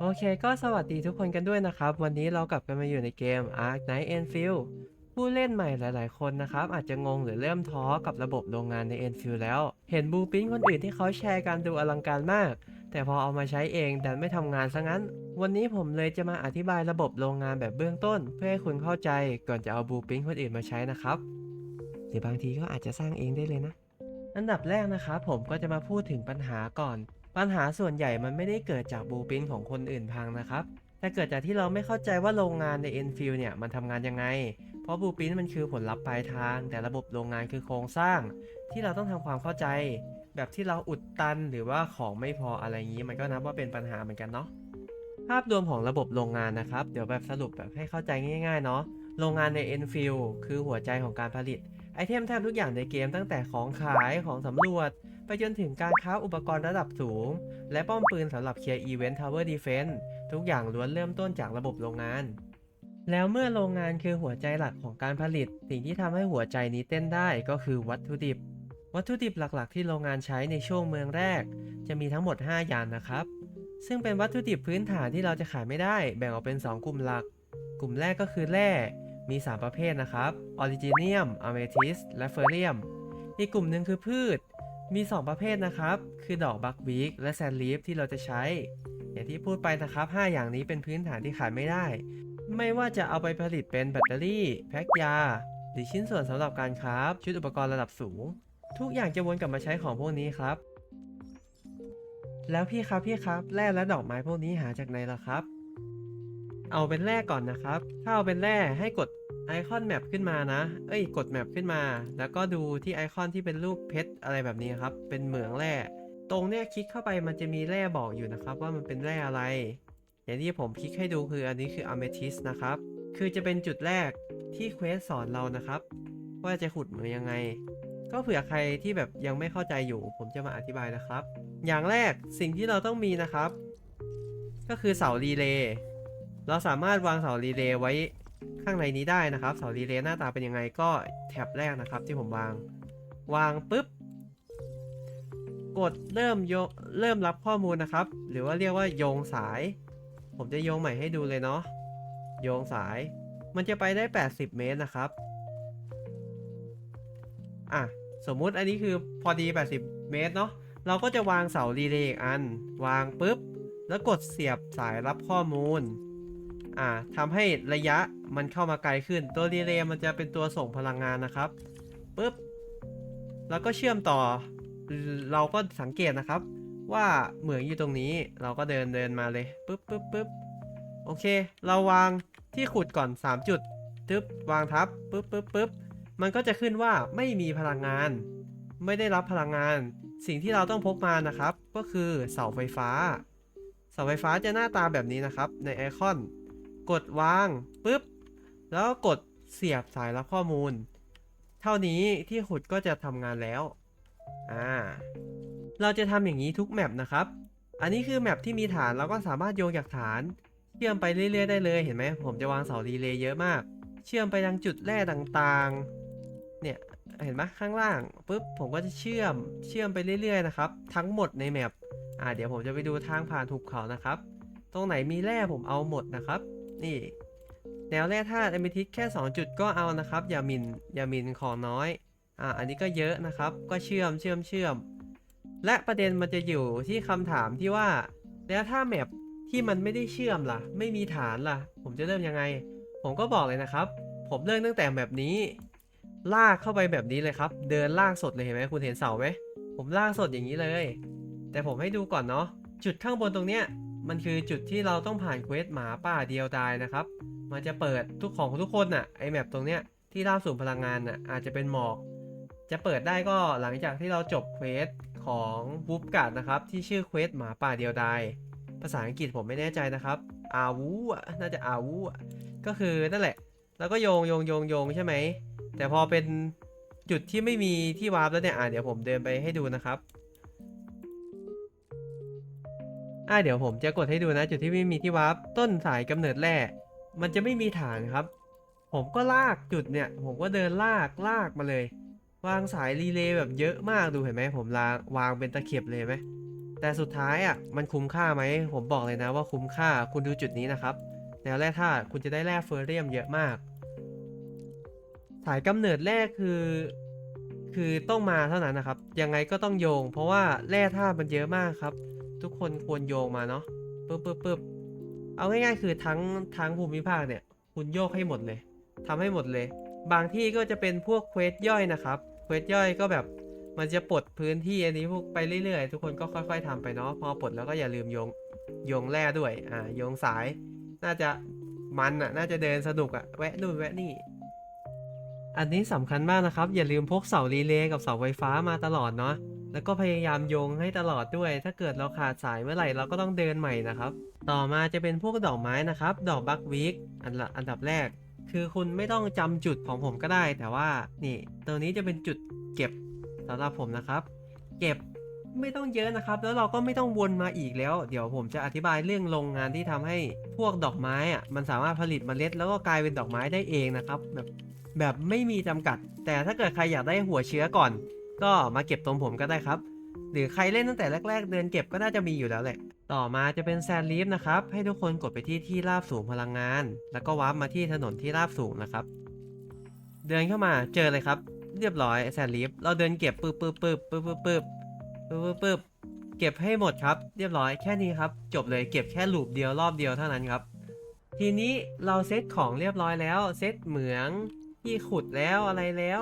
โอเคก็สวัสดีทุกคนกันด้วยนะครับ วันนี้เรากลับกันมาอยู่ในเกม Ark Knight Enfield ผู้เล่นใหม่หลายๆ คนนะครับ อาจจะงงหรือเริ่มท้อกับระบบโรงงานใน Enfield แล้ว เห็นบูปิ้นคนอื่นที่เขาแชร์กันดูอลังการมาก แต่พอเอามาใช้เองดันไม่ทำงานซะงั้น วันนี้ผมเลยจะมาอธิบายระบบโรงงานแบบเบื้องต้น เพื่อให้คุณเข้าใจก่อนจะเอาบูปิ้นคนอื่นมาใช้นะครับหรือบางทีก็อาจจะสร้างเองได้เลยนะอันดับแรกนะครับผมก็จะมาพูดถึงปัญหาก่อน ปัญหาส่วนใหญ่มันไม่ได้เกิดจากบูปินของคนอื่นพังนะครับ แต่เกิดจากที่เราไม่เข้าใจว่าโรงงานใน Enfield เนี่ยมันทำงานยังไง เพราะบูปินมันคือผลลัพธ์ปลายทาง แต่ระบบโรงงานคือโครงสร้าง ที่เราต้องทำความเข้าใจ แบบที่เราอุดตันหรือว่าของไม่พออะไรอย่างนี้ มันก็นับว่าเป็นปัญหาเหมือนกันเนาะ ภาพรวมของระบบโรงงานนะครับ เดี๋ยวแบบสรุปแบบให้เข้าใจง่ายๆเนาะ โรงงานใน Enfield คือหัวใจของการผลิต ไอเทมแทบทุกอย่างในเกมตั้งแต่ของขายของสำรวจ ไปจนถึงการค้าอุปกรณ์ระดับสูง และป้อมปืนสำหรับเคลียร์อีเวนต์ทาวเวอร์ดีเฟนต์ทุกอย่างล้วนเริ่มต้นจากระบบโรงงาน แล้วเมื่อโรงงานคือหัวใจหลักของการผลิต สิ่งที่ทำให้หัวใจนี้เต้นได้ก็คือวัตถุดิบ วัตถุดิบหลักๆ ที่โรงงานใช้ในช่วงเมืองแรก จะมีทั้งหมด 5 อย่างนะครับ ซึ่งเป็นวัตถุดิบพื้นฐานที่เราจะขายไม่ได้ แบ่งออกเป็น 2 กลุ่มหลัก กลุ่มแรกก็คือแร่มี 3 ประเภทนะครับ ออริจิเนียม อเมทิส และเฟอร์เรียม อีกกลุ่มหนึ่งคือพืช มี 2 ประเภทนะครับ คือดอกบักวีกและแซนลีฟที่เราจะใช้ อย่างที่พูดไปนะครับ 5 อย่างนี้เป็นพื้นฐานที่ขายไม่ได้ ไม่ว่าจะเอาไปผลิตเป็นแบตเตอรี่ แพ็คยา หรือชิ้นส่วนสำหรับการคราฟชุดอุปกรณ์ระดับสูง ทุกอย่างจะวนกลับมาใช้ของพวกนี้ครับ แล้วพี่ครับพี่ครับแร่และดอกไม้พวกนี้หาจากไหนล่ะครับ เอาเป็นแร่ก่อนนะครับ ถ้าเอาเป็นแร่ให้กด ไอคอนแมปขึ้นมานะ เอ้ย กดแมปขึ้นมา แล้วก็ดูที่ไอคอนที่เป็นรูปเพชรอะไรแบบนี้ครับ เป็นเหมืองแร่ ตรงเนี้ยคลิกเข้าไปมันจะมีแร่บอกอยู่นะครับ ว่ามันเป็นแร่อะไร อย่างที่ผมคลิกให้ดูคืออันนี้คืออ m เมทิสนะครับ คือจะเป็นจุดแรกที่เควสสอนเรานะครับ ว่าจะขุดเหมืองยังไง ก็เผื่อใครที่แบบยังไม่เข้าใจอยู่ ผมจะมาอธิบายนะครับ อย่างแรกสิ่งที่เราต้องมีนะครับ ก็คือเสารีเลย์ เราสามารถวางเสารีเลย์ไว้ ข้างในนี้ได้นะครับเสารีเลย์หน้าตาเป็นยังไงก็แท็บแรกนะครับที่ผมวาง วางปุ๊บ กดเริ่มโยเริ่มรับข้อมูลนะครับ หรือว่าเรียกว่าโยงสาย ผมจะโยงใหม่ให้ดูเลยเนาะโยงสาย มันจะไปได้ 80 เมตรนะครับอะสมมุติอันนี้คือพอดี 80 เมตรเนาะเราก็จะวางเสารีเลย์อีกอัน วางปุ๊บ แล้วกดเสียบสายรับข้อมูล อ่าทำให้ระยะมันเข้ามาไกลขึ้น ตัวรีเลย์มันจะเป็นตัวส่งพลังงานนะครับปุ๊บแล้วก็เชื่อมต่อ เราก็สังเกตนะครับ ว่าเหมืองอยู่ตรงนี้เราก็เดินเดินมาเลยปุ๊บปุ๊บปุ๊บโอเค เราวางที่ขุดก่อน 3 จุดทึบวางทับปุ๊บปุ๊บปุ๊บมันก็จะขึ้นว่าไม่มีพลังงาน ไม่ได้รับพลังงาน สิ่งที่เราต้องพกมานะครับ ก็คือเสาไฟฟ้า เสาไฟฟ้าจะหน้าตาแบบนี้นะครับ ในไอคอน กดวางปุ๊บ แล้วกดเสียบสายรับข้อมูล เท่านี้ที่ขุดก็จะทำงานแล้ว อ่า เราจะทำอย่างนี้ทุกแมปนะครับ อันนี้คือแมปที่มีฐานเราก็สามารถโยงจากฐานเชื่อมไปเรื่อยๆได้เลยเห็นไหมผมจะวางเสารีเลย์เยอะมาก เชื่อมไปยังจุดแร่ต่างๆ เนี่ยเห็นไหมข้างล่างปุ๊บผมก็จะเชื่อมเชื่อมไปเรื่อยๆนะครับทั้งหมดในแมปอ่าเดี๋ยวผมจะไปดูทางผ่านหุบเขานะครับ ตรงไหนมีแร่ผมเอาหมดนะครับ นี่แนวแร่ธาตุอเมทิสแค่ 2 จุดก็เอานะครับ อย่าหมินอย่าหมินของน้อยอ่าอันนี้ก็เยอะนะครับ ก็เชื่อมเชื่อมเชื่อม และประเด็นมันจะอยู่ที่คำถามที่ว่า แล้วถ้าแมปที่มันไม่ได้เชื่อมล่ะ ไม่มีฐานล่ะ ผมจะเริ่มยังไง ผมก็บอกเลยนะครับ ผมเริ่มตั้งแต่แบบนี้ ลากเข้าไปแบบนี้เลยครับ เดินลากสดเลยเห็นไหมคุณเห็นเสาไหมผมลากสดอย่างนี้เลย แต่ผมให้ดูก่อนเนาะจุดข้างบนตรงเนี้ย มันคือจุดที่เราต้องผ่านเควสหมาป่าเดียวดายนะครับ มันจะเปิดทุกของทุกคนน่ะไอแมปตรงเนี้ยที่ล่าสู่พลังงานน่ะอาจจะเป็นหมอก จะเปิดได้ก็หลังจากที่เราจบเควสของวูฟการ์ดนะครับ ที่ชื่อเควสหมาป่าเดียวดายภาษาอังกฤษผมไม่แน่ใจนะครับอาวูน่าจะอาวูก็คือนั่นแหละ แล้วก็โยงโยงโยงโยงใช่ไหมแต่พอเป็นจุดที่ไม่มีที่วาร์ปแล้วเนี่ยอะเดี๋ยวผมเดินไปให้ดูนะครับ อะเดี๋ยวผมจะกดให้ดูนะ จุดที่ไม่มีที่วาร์ปต้นสายกำเนิดแร่มันจะไม่มีฐานครับ ผมก็ลากจุดเนี่ย ผมก็เดินลากลากมาเลย วางสายรีเลย์แบบเยอะมากดูเห็นไหมผมลางวางเป็นตะเข็บเลยไหมแต่สุดท้ายอะมันคุ้มค่าไหมผมบอกเลยนะว่าคุ้มค่าคุณดูจุดนี้นะครับแนวแร่ธาตุคุณจะได้แร่เฟอร์เรียมเยอะมาก สายกำเนิดแร่คือ คือต้องมาเท่านั้นนะครับ ยังไงก็ต้องโยง เพราะว่าแร่ธาตุมันเยอะมากครับ ทุกคนควรโยงมาเนาะปึ๊บปึ๊บปึ๊บเอาง่ายๆคือทั้งทั้งภูมิภาคเนี่ย คุณโยกให้หมดเลยทำให้หมดเลย บางที่ก็จะเป็นพวกเควสย่อยนะครับเควสย่อยก็แบบมันจะปลดพื้นที่อันนี้พวกไปเรื่อยๆ ทุกคนก็ค่อย ๆทำไปเนาะพอปลดแล้วก็อย่าลืมโยงโยงแร่ด้วยอ่าโยงสาย น่าจะมันอะน่าจะเดินสนุกอะแวะนู่นแวะนี่ อันนี้สำคัญมากนะครับ อย่าลืมพกเสารีเลย์กับเสาไฟฟ้ามาตลอดเนาะ แล้วก็พยายามโยงให้ตลอดด้วย ถ้าเกิดเราขาดสายเมื่อไหร่เราก็ต้องเดินใหม่นะครับ ต่อมาจะเป็นพวกดอกไม้นะครับ ดอกบักวิกอันละอันดับแรก คือคุณไม่ต้องจำจุดของผมก็ได้ แต่ว่านี่ตรงนี้จะเป็นจุดเก็บสำหรับผมนะครับ เก็บไม่ต้องเยอะนะครับ แล้วเราก็ไม่ต้องวนมาอีกแล้ว เดี๋ยวผมจะอธิบายเรื่องโรงงานที่ทำให้พวกดอกไม้อะมันสามารถผลิตเมล็ด แล้วก็กลายเป็นดอกไม้ได้เองนะครับ แบบแบบไม่มีจำกัด แต่ถ้าเกิดใครอยากได้หัวเชื้อก่อน ก็มาเก็บตรงผมก็ได้ครับ หรือใครเล่นตั้งแต่แรก ๆ เดินเก็บก็น่าจะมีอยู่แล้วแหละ ต่อมาจะเป็นแซนลีฟนะครับ ให้ทุกคนกดไปที่ที่ราบสูงพลังงาน แล้วก็วาร์ปมาที่ถนนที่ราบสูงนะครับ เดินเข้ามาเจอเลยครับ เรียบร้อยแซนลีฟเราเดินเก็บปึ๊บปึ๊บปึ๊บปึ๊บปึ๊บปึ๊บปึ๊บปึ๊บปึ๊บเก็บให้หมดครับ เรียบร้อยแค่นี้ครับ จบเลยเก็บแค่ลูปเดียวรอบเดียวเท่านั้นครับ ทีนี้เราเซตของเรียบร้อยแล้ว เซตเหมืองที่ขุดแล้วอะไรแล้ว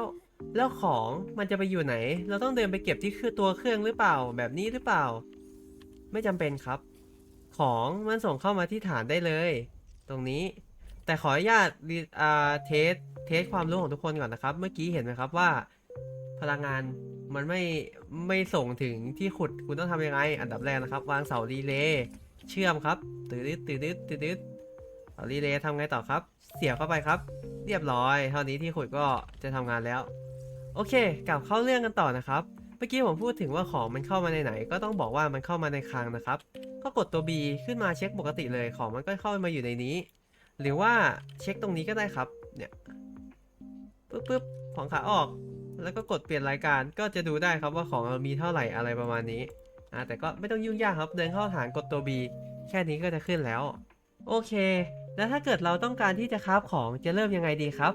แล้วของมันจะไปอยู่ไหน เราต้องเดินไปเก็บที่คือตัวเครื่องหรือเปล่า แบบนี้หรือเปล่า ไม่จำเป็นครับ ของมันส่งเข้ามาที่ฐานได้เลย ตรงนี้ แต่ขออนุญาตอ่าเทสเทสความรู้ของทุกคนก่อนนะครับ เมื่อกี้เห็นไหมครับว่า พลังงานมันไม่ไม่ส่งถึงที่ขุดคุณต้องทำยังไง อันดับแรกนะครับ วางเสารีเลย์เชื่อมครับตืดตืดตืดตืดตืดเสารีเลย์ทำไงต่อครับ เสียบเข้าไปครับ เรียบร้อย เท่านี้ที่ขุดก็จะทำงานแล้ว โอเค กลับเข้าเรื่องกันต่อนะครับ เมื่อกี้ผมพูดถึงว่าของมันเข้ามาในไหน ก็ต้องบอกว่ามันเข้ามาในคลังนะครับ ก็กดตัว B ขึ้นมาเช็คปกติเลย ของมันก็เข้ามาอยู่ในนี้ หรือว่าเช็คตรงนี้ก็ได้ครับ เนี่ย ปึ๊บปึ๊บของขาออก แล้วก็กดเปลี่ยนรายการ ก็จะดูได้ครับว่าของเรามีเท่าไหร่อะไรประมาณนี้อ่าแต่ก็ไม่ต้องยุ่งยากครับ เดินเข้าฐานกดตัว B แค่นี้ก็จะขึ้นแล้ว โอเค แล้วถ้าเกิดเราต้องการที่จะคราฟของจะเริ่มยังไงดีครับ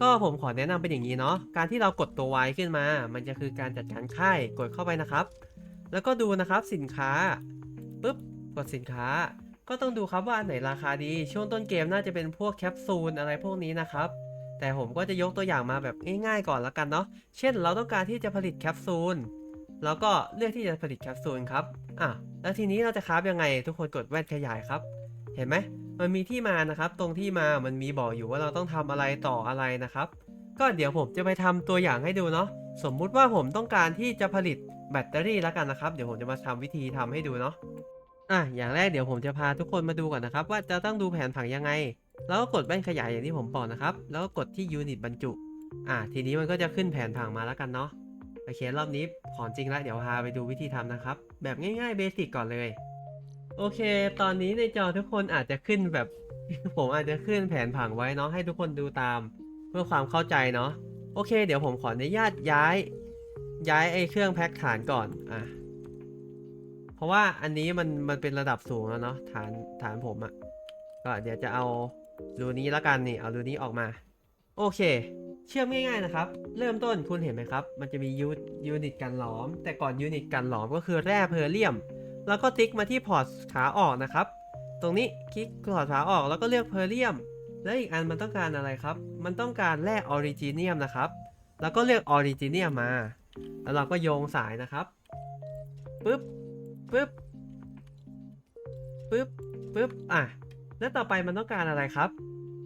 ก็ผมขอแนะนำเป็นอย่างนี้เนาะ การที่เรากดตัว Y ขึ้นมา มันจะคือการจัดการค่ายกดเข้าไปนะครับ แล้วก็ดูนะครับสินค้าปุ๊บกดสินค้า ก็ต้องดูครับว่าอันไหนราคาดี ช่วงต้นเกมน่าจะเป็นพวกแคปซูลอะไรพวกนี้นะครับ แต่ผมก็จะยกตัวอย่างมาแบบง่ายๆก่อนละกันเนาะ เช่น เราต้องการที่จะผลิตแคปซูล แล้วก็เลือกที่จะผลิตแคปซูลครับ อะ แล้วทีนี้เราจะคราฟยังไง ทุกคนกดแว่นขยายครับ เห็นไหม มันมีที่มานะครับ ตรงที่มามันมีบอกอยู่ว่าเราต้องทำอะไรต่ออะไรนะครับ ก็เดี๋ยวผมจะไปทำตัวอย่างให้ดูเนาะสมมุติว่าผมต้องการที่จะผลิตแบตเตอรี่แล้วกันนะครับ เดี๋ยวผมจะมาทำวิธีทำให้ดูเนาะอะอย่างแรกเดี๋ยวผมจะพาทุกคนมาดูก่อนนะครับ ว่าจะต้องดูแผนผังยังไง แล้วก็กดแว่นขยายอย่างที่ผมบอกนะครับ แล้วก็กดที่ยูนิตบรรจุ อะทีนี้มันก็จะขึ้นแผนผังมาแล้วกันเนาะโอเครอบนี้ของจริงแล้วเดี๋ยวพาไปดูวิธีทำนะครับ แบบง่ายๆเบสิกก่อนเลย โอเค ตอนนี้ในจอทุกคนอาจจะขึ้นแบบ ผมอาจจะขึ้นแผนผังไว้เนาะให้ทุกคนดูตามเพื่อความเข้าใจเนาะโอเค เดี๋ยวผมขออนุญาตย้าย ย้ายไอ้เครื่องแพ็คฐานก่อนอะเพราะว่าอันนี้มันมันเป็นระดับสูงแล้วเนาะฐานฐานผมอะ่ะก็เดี๋ยวจะเอารูนี้แล้วกันนี่เอารูนี้ออกมา โอเค เชื่อมง่ายๆนะครับ เริ่มต้นคุณเห็นไหมครับ มันจะมียูนิตกันหลอม แต่ก่อนยูนิตกันหลอมก็คือแร่เพอร์เลียม แล้วก็ติ๊กมาที่พอร์ตขาออกนะครับ ตรงนี้คลิกพอร์ตขาออกแล้วก็เลือกเพอร์เลียม แล้วอีกอันมันต้องการอะไรครับ มันต้องการแร่ออริจิเนียมนะครับ แล้วก็เลือกออริจิเนียมมา แล้วเราก็โยงสายนะครับปึ๊บปึ๊บปึ๊บปึ๊บอะ แล้วต่อไปมันต้องการอะไรครับ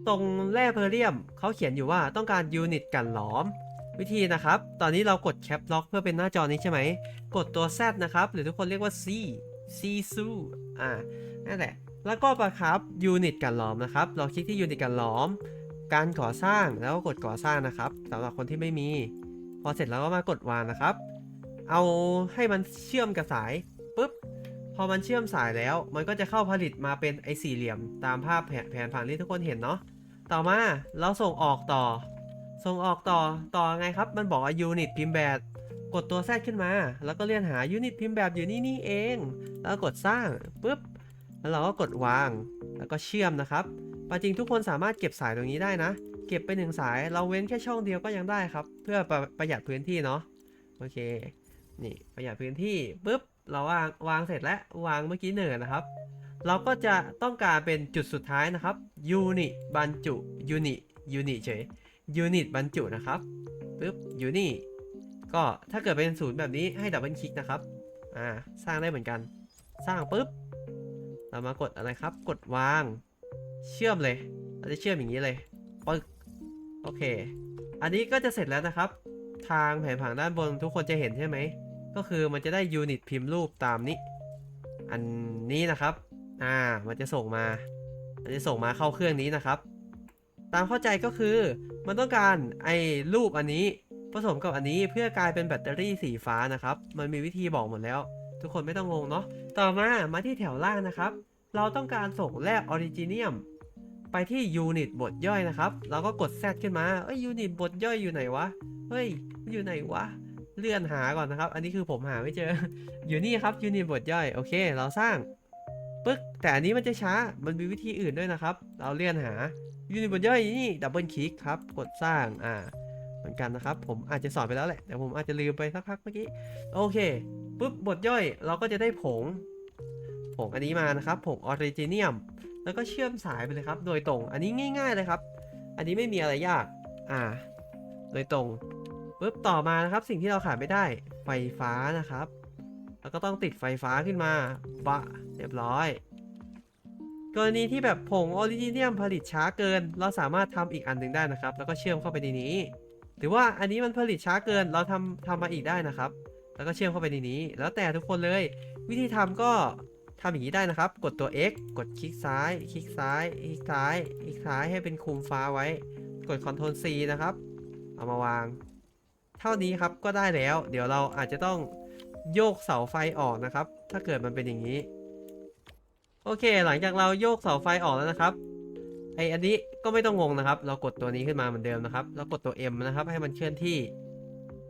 ตรงแร่เพอร์เลียมเขาเขียนอยู่ว่าต้องการยูนิตกันหลอม วิธีนะครับ ตอนนี้เรากดแคปล็อกเพื่อเป็นหน้าจอนี้ใช่ไหม กดตัว Z นะครับ หรือทุกคนเรียกว่า C C ซูอ่านั่นแหละ แล้วก็ประครับยูนิตกันหลอมนะครับ เราคลิกที่ยูนิตกันหลอม การก่อสร้างแล้วก็กดก่อสร้างนะครับสำหรับคนที่ไม่มี พอเสร็จแล้วก็มากดวางนะครับ เอาให้มันเชื่อมกับสายปุ๊บพอมันเชื่อมสายแล้ว มันก็จะเข้าผลิตมาเป็นไอ้สี่เหลี่ยม ตามภาพแผแผนผังที่ทุกคนเห็นเนาะต่อมาเราส่งออกต่อ ส่งออกต่อต่อไงครับ มันบอกว่ายูนิตพิมพ์แบบ กดตัวแทรกขึ้นมา แล้วก็เลื่อนหายูนิตพิมพ์แบบอยู่นี่นี่เอง แล้วกดสร้างปุ๊บ แล้วเราก็กดวาง แล้วก็เชื่อมนะครับปจริงทุกคนสามารถเก็บสายตรงนี้ได้นะ เก็บไปหนึ่งสาย เราเว้นแค่ช่องเดียวก็ยังได้ครับ เพื่อประประหยัดพื้นที่เนาะ โอเค นี่ประหยัดพื้นที่ปุ๊บ เราวางวางเสร็จแล้ววางเมื่อกี้เนิร์นะครับ เราก็จะต้องการเป็นจุดสุดท้ายนะครับยูนิบรรจุยูนิยูนิเฉยยูนิตบรรจุนะครับปุ๊บยูนิ ก็ถ้าเกิดเป็นศูนย์แบบนี้ให้ดับเบิลคลิกนะครับอ่าสร้างได้เหมือนกัน สร้างปุ๊บ เรามากดอะไรครับ กดวาง เชื่อมเลย เราจะเชื่อมอย่างนี้เลยปึ๊กโอเค อันนี้ก็จะเสร็จแล้วนะครับ ทางแผนผังด้านบนทุกคนจะเห็นใช่ไหม ก็คือมันจะได้ยูนิตพิมพ์รูปตามนี้ อันนี้นะครับ อ่า มันจะส่งมา มันจะส่งมาเข้าเครื่องนี้นะครับ ตามเข้าใจก็คือ มันต้องการไอ้รูปอันนี้ ผสมกับอันนี้เพื่อกลายเป็นแบตเตอรี่สีฟ้านะครับ มันมีวิธีบอกหมดแล้ว ทุกคนไม่ต้องงงเนาะต่อมามาที่แถวล่างนะครับ เราต้องการส่งแร่ออริจิเนียมไปที่ยูนิตบทย่อยนะครับเราก็กด Z ขึ้นมาเอ้ยยูนิตบทย่อยอยู่ไหนวะเฮ้ยมันอยู่ไหนวะเลื่อนหาก่อนนะครับ อันนี้คือผมหาไม่เจอ อยู่นี่ครับยูนิตบทย่อยโอเค เราสร้างปึ๊กแต่อันนี้มันจะช้ามันมีวิธีอื่นด้วยนะครับ เราเลื่อนหายูนิตบทย่อยนี่ดับเบิลคลิกครับกดสร้างอ่า เหมือนกันนะครับ ผมอาจจะสอนไปแล้วแหละ แต่ผมอาจจะลืมไปสักพักเมื่อกี้ โอเคปุ๊บบทย่อยเราก็จะได้ผง ผงอันนี้มานะครับ ผงออริจิเนียม แล้วก็เชื่อมสายไปเลยครับ โดยตรง อันนี้ง่ายๆเลยครับ อันนี้ไม่มีอะไรยาก อ่า โดยตรงปุ๊บต่อมานะครับ สิ่งที่เราขาดไม่ได้ ไฟฟ้านะครับ แล้วก็ต้องติดไฟฟ้าขึ้นมาบะเรียบร้อย กรณีที่แบบผงออริจิเนียมผลิตช้าเกิน เราสามารถทำอีกอันหนึ่งได้นะครับ แล้วก็เชื่อมเข้าไปในนี้ หรือว่าอันนี้มันผลิตช้าเกินเราทำทำมาอีกได้นะครับ แล้วก็เชื่อมเข้าไปในนี้ แล้วแต่ทุกคนเลย วิธีทำก็ทำอย่างนี้ได้นะครับ กดตัว X กดคลิกซ้าย คลิกซ้าย คลิกซ้าย คลิกซ้ายให้เป็นคุมฟ้าไว้ กด Ctrl C นะครับ เอามาวาง เท่านี้ครับก็ได้แล้ว เดี๋ยวเราอาจจะต้องโยกเสาไฟออกนะครับ ถ้าเกิดมันเป็นอย่างนี้ โอเค หลังจากเราโยกเสาไฟออกแล้วนะครับ ไออันนี้ก็ไม่ต้องงงนะครับ เรากดตัวนี้ขึ้นมาเหมือนเดิมนะครับแล้วกดตัว M นะครับ ให้มันเคลื่อนที่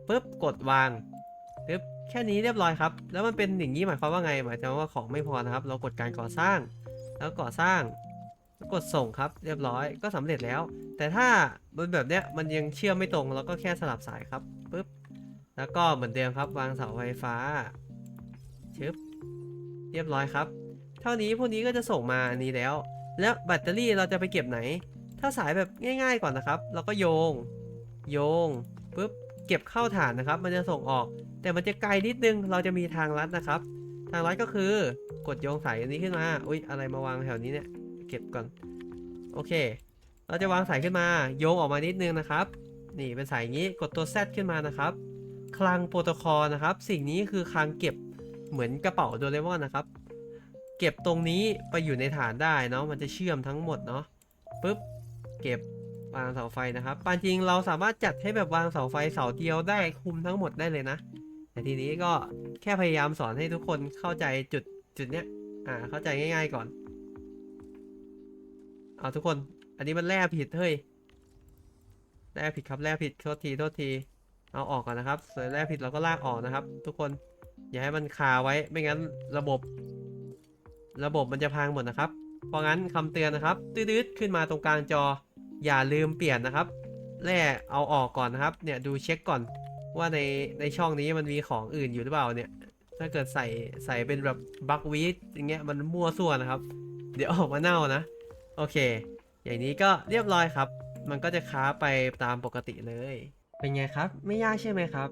ปุ๊บกดวางปึ๊บแค่นี้เรียบร้อยครับ แล้วมันเป็นอย่างนี้หมายความว่าไง หมายความว่าของไม่พอนะครับ เรากดการก่อสร้าง แล้วก่อสร้างแล้วกดส่งครับ เรียบร้อยก็สำเร็จแล้ว แต่ถ้ามันแบบเนี้ยมันยังเชื่อมไม่ตรงเราก็แค่สลับสายครับปึ๊บแล้วก็เหมือนเดิมครับ วางเสาไฟฟ้าชึบเรียบร้อยครับ เท่านี้พวกนี้ก็จะส่งมาอันนี้แล้ว แล้วแบตเตอรี่เราจะไปเก็บไหน ถ้าสายแบบง่าย ๆก่อนนะครับ เราก็โยง โยงปุ๊บเก็บเข้าฐานนะครับ มันจะส่งออก แต่มันจะไกลนิดนึง เราจะมีทางลัดนะครับ ทางลัดก็คือกดโยงสายอันนี้ขึ้นมา อุ๊ยอะไรมาวางแถวนี้เนี่ย เก็บก่อน โอเค เราจะวางสายขึ้นมา โยงออกมานิดนึงนะครับ นี่เป็นสายอย่างนี้ กดตัว Z ขึ้นมานะครับ คลังโปรโตคอลนะครับ สิ่งนี้คือคลังเก็บเหมือนกระเป๋าโดเรมอนนะครับ เก็บตรงนี้ไปอยู่ในฐานได้เนาะมันจะเชื่อมทั้งหมดเนาะปุ๊บเก็บวางเสาไฟนะครับปานจริงเราสามารถจัดให้แบบวางเสาไฟเสาเดียวได้คุมทั้งหมดได้เลยนะ แต่ทีนี้ก็แค่พยายามสอนให้ทุกคนเข้าใจจุดจุดเนี้ยอ่าเข้าใจง่าย ๆก่อนเอาทุกคน อันนี้มันแร่ผิดเฮ้ยแร่ผิดครับแร่ผิดโทษทีโทษทีเอาออกก่อนนะครับส่วนแร่ผิดเราก็ลากออกนะครับ ทุกคนอย่าให้มันคาไว้ไม่งั้นระบบ ระบบมันจะพังหมดนะครับ เพราะงั้นคำเตือนนะครับตืดๆขึ้นมาตรงกลางจอ อย่าลืมเปลี่ยนนะครับแร่เอาออกก่อนนะครับ เนี่ยดูเช็คก่อนว่าในในช่องนี้มันมีของอื่นอยู่หรือเปล่าเนี่ย ถ้าเกิดใส่ใส่เป็นแบบบักวีดอย่างเงี้ยมันมั่วส่วนะครับ เดี๋ยวออกมาเน่านะ โอเค อย่างนี้ก็เรียบร้อยครับ มันก็จะค้าไปตามปกติเลย เป็นไงครับ ไม่ยากใช่ไหมครับ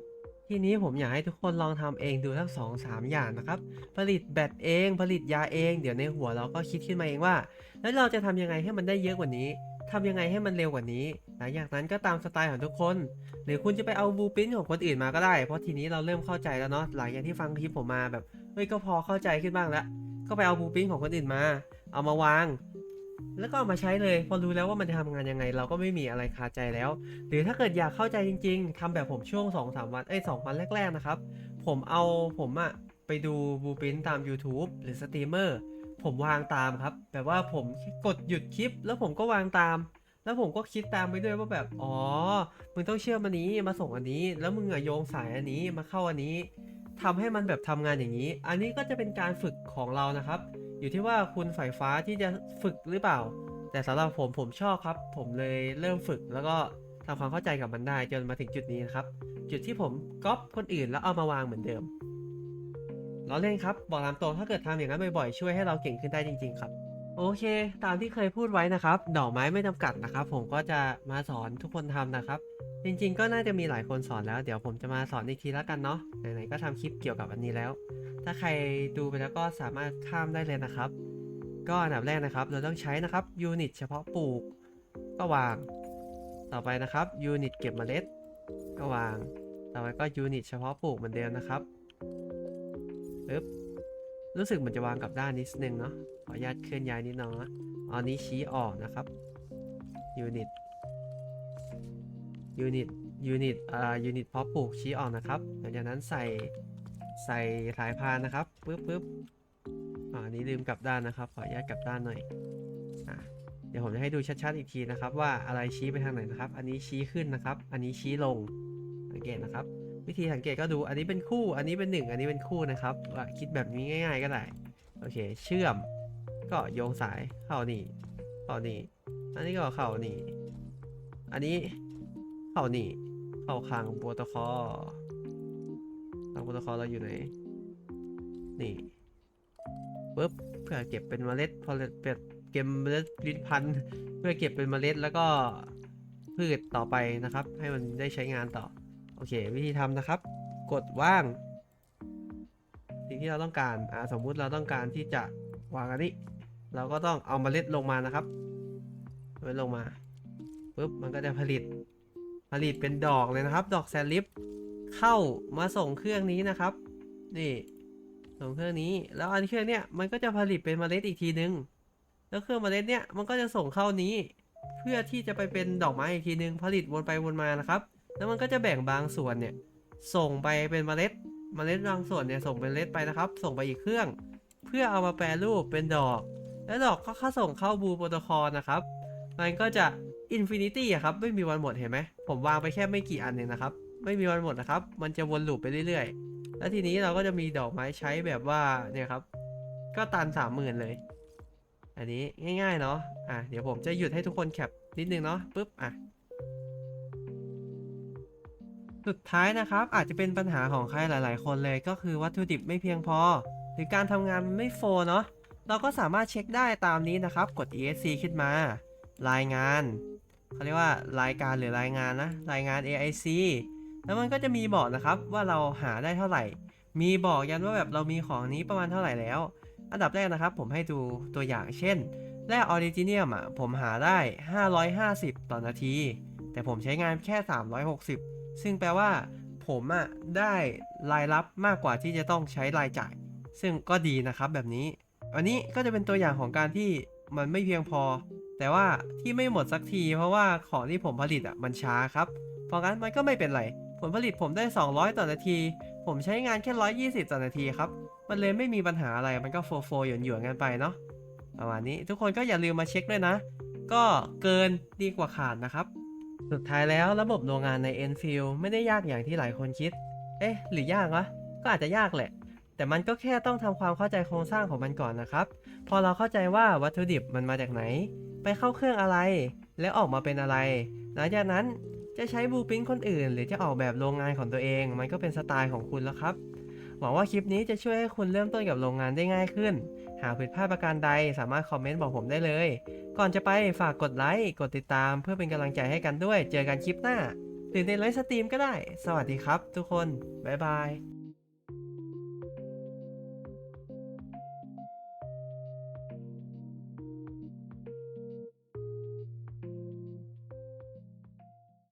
ทีนี้ผมอยากให้ทุกคนลองทำเองดูทั้งสองสามอย่างนะครับ ผลิตแบตเอง ผลิตยาเอง เดี๋ยวในหัวเราก็คิดขึ้นมาเองว่า แล้วเราจะทำยังไงให้มันได้เยอะกว่านี้ทำยังไงให้มันเร็วกว่านี้ หลังจากนั้นก็ตามสไตล์ของทุกคน หรือคุณจะไปเอาบูปินของคนอื่นมาก็ได้ เพราะทีนี้เราเริ่มเข้าใจแล้วเนาะ หลังจากที่ฟังคลิปผมมาแบบ เฮ้ยก็พอเข้าใจขึ้นบ้างแล้ว ก็ไปเอาบูปินของคนอื่นมา เอามาวาง แล้วก็เอามาใช้เลย พอรู้แล้วว่ามันจะทำงานยังไง เราก็ไม่มีอะไรคาใจแล้ว หรือถ้าเกิดอยากเข้าใจจริง ๆทำแบบผมช่วง2อสวัน เอ้ยสวันแรก ๆ นะครับ ผมเอาผมอะไปดูบูปินตาม YouTube หรือสตรีมเมอร์ผมวางตามครับ แบบว่าผมกดหยุดคลิป แล้วผมก็วางตาม แล้วผมก็คิดตามไปด้วยว่าแบบ อ๋อ มึงต้องเชื่อมอันนี้มาส่งอันนี้ แล้วมึงอะโยงสายอันนี้มาเข้าอันนี้ทำให้มันแบบทำงานอย่างนี้ อันนี้ก็จะเป็นการฝึกของเรานะครับ อยู่ที่ว่าคุณฝ่ายฟ้าที่จะฝึกหรือเปล่า แต่สำหรับผมผมชอบครับ ผมเลยเริ่มฝึกแล้วก็ทำความเข้าใจกับมันได้จนมาถึงจุดนี้นะครับ จุดที่ผมก๊อปคนอื่นแล้วเอามาวางเหมือนเดิมเราเล่นครับ บอกตามตรงถ้าเกิดทำอย่างนั้นบ่อยๆช่วยให้เราเก่งขึ้นได้จริง ๆ ครับโอเค ตามที่เคยพูดไว้นะครับ ดอกไม้ไม่จำกัดนะครับ ผมก็จะมาสอนทุกคนทำนะครับ จริงๆ ก็น่าจะมีหลายคนสอนแล้ว เดี๋ยวผมจะมาสอนอีกทีแล้วกันเนาะไหนๆก็ทำคลิปเกี่ยวกับอันนี้แล้ว ถ้าใครดูไปแล้วก็สามารถข้ามได้เลยนะครับ ก็อันดับแรกนะครับ เราต้องใช้นะครับยูนิตเฉพาะปลูก ก็วาง ต่อไปนะครับยูนิตเก็บเมล็ด ก็วาง ต่อไปก็ยูนิตเฉพาะปลูกเหมือนเดิมนะครับปึ๊บรู้สึกมันจะวางกับด้านนิดนึงเนาะขออนุญาตเคลื่อนย้ายนิดน่อยนะอันนี้ชี้ออกนะครับยูนิต ยูนิตยูนิตอ่ายูนิตเพาะปลูกชี้ออกนะครับหลังจากนั้นใส่ใส่สายพานนะครับปึ๊บปึ๊บอ่านี้ลืมกลับด้านนะครับ ขออนุญาตกลับด้านหน่อยอ่าเดี๋ยวผมจะให้ดูชัดๆอีกทีนะครับ ว่าอะไรชี้ไปทางไหนนะครับ อันนี้ชี้ขึ้นนะครับ อันนี้ชี้ลงสังเกตนะครับ วิธีสังเกตก็ดูอันนี้เป็นคู่ อันนี้เป็นหนึ่งอันนี้เป็นคู่นะครับคิดแบบนี้ง่าย ๆ ก็ได้โอเค เชื่อมก็โยงสายเข้านี่เข้านี่อันนี้ก็เข้านี่อันนี้ เข้านี่ เข้าคางโปรโตคอลคางโปรโตคอลเราอยู่ไหน นี่ปุ๊บเพื่อเก็บเป็นเมล็ดพอเก็บเก็บเมล็ดลิ้นพันธุ์เพื่อเก็บเป็นเมล็ดแล้วก็พืชต่อไปนะครับ ให้มันได้ใช้งานต่อ โอเค วิธีทำนะครับ กดว่าง สิ่งที่เราต้องการอ่าสมมุติเราต้องการที่จะวางอันนี้ เราก็ต้องเอาเมล็ดลงมานะครับเมล็ดลงมาปุ๊บมันก็จะผลิต ผลิตเป็นดอกเลยนะครับ ดอกแซลลิปเข้ามาส่งเครื่องนี้นะครับ นี่ส่งเครื่องนี้ แล้วอันเครื่องเนี้ยมันก็จะผลิตเป็นเมล็ดอีกทีนึง แล้วเครื่องเมล็ดเนี้ยมันก็จะส่งเข้านี้ เพื่อที่จะไปเป็นดอกไม้อีกทีนึง ผลิตวนไปวนมานะครับ แล้วมันก็จะแบ่งบางส่วนเนี่ยส่งไปเป็นเมล็ด เมล็ดบางส่วนเนี่ยส่งเป็นเมล็ดไปนะครับ ส่งไปอีกเครื่อง เพื่อเอามาแปรรูปเป็นดอก แล้วดอกก็เข้าส่งเข้าบูโปรโตคอลนะครับ มันก็จะอินฟินิตี้อะครับไม่มีวันหมดเห็นไหม ผมวางไปแค่ไม่กี่อันเองนะครับ ไม่มีวันหมดนะครับ มันจะวนลูปไปเรื่อยๆ แล้วทีนี้เราก็จะมีดอกไม้ใช้แบบว่าเนี่ยครับ ก็ตันสามหมื่นเลย อันนี้ง่ายๆเนาะ อะเดี๋ยวผมจะหยุดให้ทุกคนแคปนิดนึงเนาะปุ๊บ อะสุดท้ายนะครับอาจจะเป็นปัญหาของใครหลาย ๆ คนเลยก็คือวัตถุดิบไม่เพียงพอ หรือการทำงานมันไม่โฟล์เนาะเราก็สามารถเช็คได้ตามนี้นะครับ กด ESC ขึ้นมา รายงาน เขาเรียกว่ารายการหรือรายงานนะรายงาน AIC แล้วมันก็จะมีบอกนะครับว่าเราหาได้เท่าไหร่ มีบอกยันว่าแบบเรามีของนี้ประมาณเท่าไหร่แล้ว อันดับแรกนะครับ ผมให้ดูตัวอย่างเช่นแร่ออริจิเนียมอะผมหาได้ 550 ต่อนาที แต่ผมใช้งานแค่ 360 ซึ่งแปลว่าผมอะได้รายรับมากกว่าที่จะต้องใช้รายจ่าย ซึ่งก็ดีนะครับแบบนี้ อันนี้ก็จะเป็นตัวอย่างของการที่มันไม่เพียงพอ แต่ว่าที่ไม่หมดสักที เพราะว่าของที่ผมผลิตอะมันช้าครับ เพราะงั้นมันก็ไม่เป็นไร ผลผลิตผมได้ 200 ต่อนาที ผมใช้งานแค่ 120 ต่อนาทีครับ มันเลยไม่มีปัญหาอะไร มันก็โฟโฟหยวนหยวนกันไปเนาะ ประมาณนี้ ทุกคนก็อย่าลืมมาเช็คด้วยนะ ก็เกินดีกว่าขาดนะครับ สุดท้ายแล้วระบบโรงงานใน Enfield ไม่ได้ยากอย่างที่หลายคนคิด เอ๊ะ หรือยากวะ ก็อาจจะยากแหละ แต่มันก็แค่ต้องทำความเข้าใจโครงสร้างของมันก่อนนะครับ พอเราเข้าใจว่าวัตถุดิบมันมาจากไหน ไปเข้าเครื่องอะไร แล้วออกมาเป็นอะไร หลังจากนั้นจะใช้บูปินคนอื่น หรือจะออกแบบโรงงานของตัวเอง มันก็เป็นสไตล์ของคุณแล้วครับ หวังว่าคลิปนี้จะช่วยให้คุณเริ่มต้นกับโรงงานได้ง่ายขึ้น หากผิดพลาดประการใดสามารถคอมเมนต์บอกผมได้เลย ก่อนจะไปฝากกดไลค์กดติดตามเพื่อเป็นกำลังใจให้กันด้วย เจอกันคลิปหน้าหรือในไลฟ์สตรีมก็ได้ สวัสดีครับ ทุกคนบ๊ายบาย